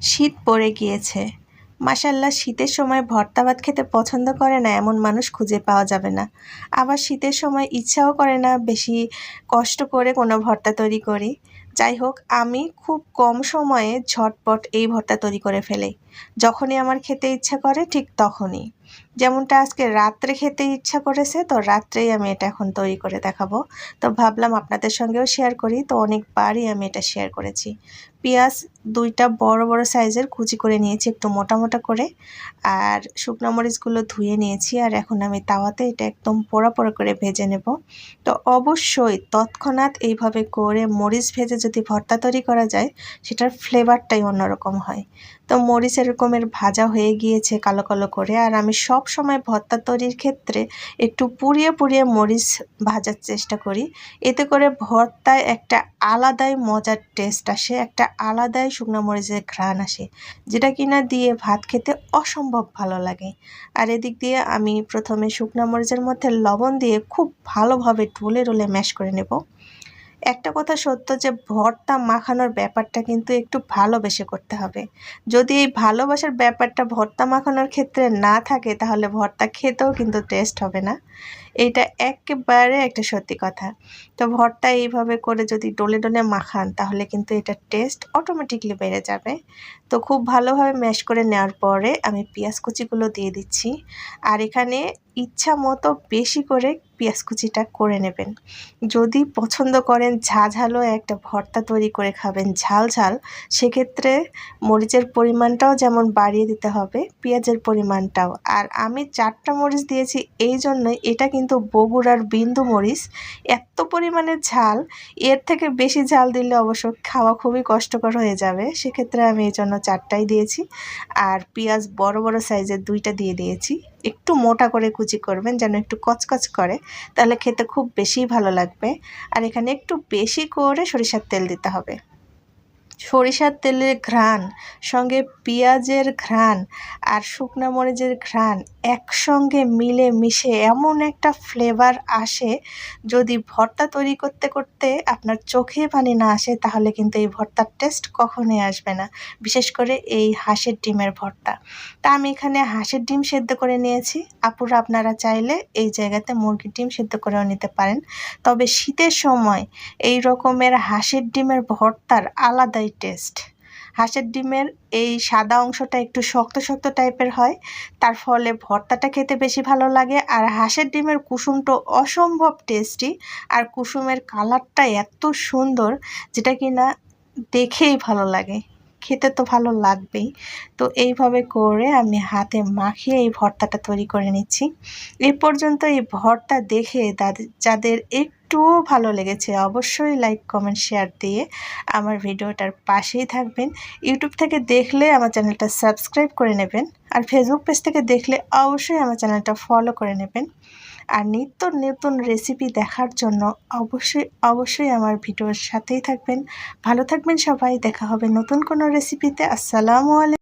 শীত পড়ে গিয়েছে। মাসাল্লাহ শীতের সময় ভর্তা ভাত খেতে পছন্দ করে না এমন মানুষ খুঁজে পাওয়া যাবে না। আবার শীতের সময় ইচ্ছাও করে না বেশি কষ্ট করে কোনো ভর্তা তৈরি করি। যাই হোক, আমি খুব কম সময়ে ঝটপট এই ভর্তা তৈরি করে ফেলি। যখনই আমার খেতে ইচ্ছা করে, ঠিক তখনই। যেমনটা আজকে রাত্রে খেতে ইচ্ছা করেছে, তো রাত্রেই আমি এটা এখন তৈরি করে দেখাবো। তো ভাবলাম আপনাদের সঙ্গেও শেয়ার করি, তো অনেকবারই আমি এটা শেয়ার করেছি। পেঁয়াজ দুইটা বড় বড় সাইজের কুচি করে নিয়েছি একটু মোটা মোটা করে। আর শুকনো মরিচগুলো ধুয়ে নিয়েছি, আর এখন আমি তাওয়াতে এটা একদম পোড়া পোড়া করে ভেজে নেব। তো অবশ্যই তৎক্ষণাৎ এইভাবে করে মরিচ ভেজে যদি ভর্তা তৈরি করা যায়, সেটার ফ্লেভারটাই অন্যরকম হয়। তো মরিচ এরকমের ভাজা হয়ে গিয়েছে কালো কালো করে। আর আমি সব সময় ভর্তা তৈরির ক্ষেত্রে একটু পুড়িয়ে পুড়িয়ে মরিচ ভাজার চেষ্টা করি। এতে করে ভর্তায় একটা আলাদাই মজার টেস্ট আসে, একটা আলাদাই শুকনো মরিচের ঘ্রাণ আসে, যেটা কিনা দিয়ে ভাত খেতে অসম্ভব ভালো লাগে। আর এদিক দিয়ে আমি প্রথমে শুকনো মরিচের মধ্যে লবণ দিয়ে খুব ভালোভাবে ঢুলে ঢুলে ম্যাশ করে নেব। একটা কথা সত্য যে ভর্তা মাখানোর ব্যাপারটা কিন্তু একটু ভালোবেসে করতে হবে। যদি এই ভালোবাসার ব্যাপারটা ভর্তা মাখানোর ক্ষেত্রে না থাকে, তাহলে ভর্তা খেতেও কিন্তু টেস্ট হবে না। এইটা একেবারে একটা সত্যি কথা। তো ভর্তা এইভাবে করে যদি ডলে ডলে মাখান, তাহলে কিন্তু এটার টেস্ট অটোমেটিকলি বেড়ে যাবে। তো খুব ভালোভাবে ম্যাশ করে নেওয়ার পরে আমি পেঁয়াজ কুচিগুলো দিয়ে দিচ্ছি। আর এখানে ইচ্ছা মতো বেশি করে পেঁয়াজ কুচিটা করে নেবেন। যদি পছন্দ করেন ঝাঝালো একটা ভর্তা তৈরি করে খাবেন ঝাল ঝাল, সেক্ষেত্রে মরিচের পরিমাণটাও যেমন বাড়িয়ে দিতে হবে, পেঁয়াজের পরিমাণটাও। আর আমি চারটা মরিচ দিয়েছি, এই জন্যই এটা কিন্তু বগুড়ার বিন্দু মরিচ। এত পরিমাণে ঝাল, এর থেকে বেশি ঝাল দিলে অবশ্য খাওয়া খুবই কষ্টকর হয়ে যাবে। সেক্ষেত্রে আমি এই জন্য চারটাই দিয়েছি। আর পেঁয়াজ বড় বড় সাইজের দুইটা দিয়ে দিয়েছি। একটু মোটা করে কুচি করবেন, যেন একটু কচকচ করে, তাহলে খেতে খুব বেশি ভালো লাগবে। আর এখানে একটু বেশি করে সরিষার তেল দিতে হবে। সরিষার তেলের ঘ্রাণ, সঙ্গে পেঁয়াজের ঘ্রাণ আর শুকনো মরিচের ঘ্রাণ একসঙ্গে মিলে মিশে এমন একটা ফ্লেভার আসে, যদি ভর্তা তৈরি করতে করতে আপনার চোখে পানি না আসে, তাহলে কিন্তু এই ভর্তার টেস্ট কখনোই আসবে না, বিশেষ করে এই হাঁসের ডিমের ভর্তা। তা আমি এখানে হাঁসের ডিম সেদ্ধ করে নিয়েছি, আপুরা আপনারা চাইলে এই জায়গাতে মুরগির ডিম সেদ্ধ করেও নিতে পারেন। তবে শীতের সময় এই রকমের হাঁসের ডিমের ভর্তার আলাদাই টেস্ট হাঁসের ডিমের এই সাদা অংশটা একটু শক্ত শক্ত টাইপের হয়। তার ফলে ভর্তাটা খেতে বেশি ভালো লাগে। আর হাঁসের ডিমের কুসুমটা অসম্ভব টেস্টি আর কুসুমের কালারটা এত সুন্দর, যেটা কি না দেখেই ভালো লাগে। খেতে তো ভালো লাগবেই। তো এইভাবে করে আমি হাতে মাখিয়ে এই ভর্তাটা তৈরি করে নিচ্ছি। এ পর্যন্ত এই ভর্তা দেখে যাদের একটুও ভালো লেগেছে অবশ্যই লাইক কমেন্ট শেয়ার দিয়ে আমার ভিডিওটার পাশেই থাকবেন। ইউটিউব থেকে দেখলে আমার চ্যানেলটা সাবস্ক্রাইব করে নেবেন। আর ফেসবুক পেজ থেকে দেখলে অবশ্যই আমার চ্যানেলটা ফলো করে নেবেন। আর নিত্য নতুন রেসিপি দেখার জন্য অবশ্যই অবশ্যই আমার ভিডিওর সাথেই থাকবেন। ভালো থাকবেন সবাই, দেখা হবে নতুন কোনো রেসিপিতে আসসালামু আলাইকুম।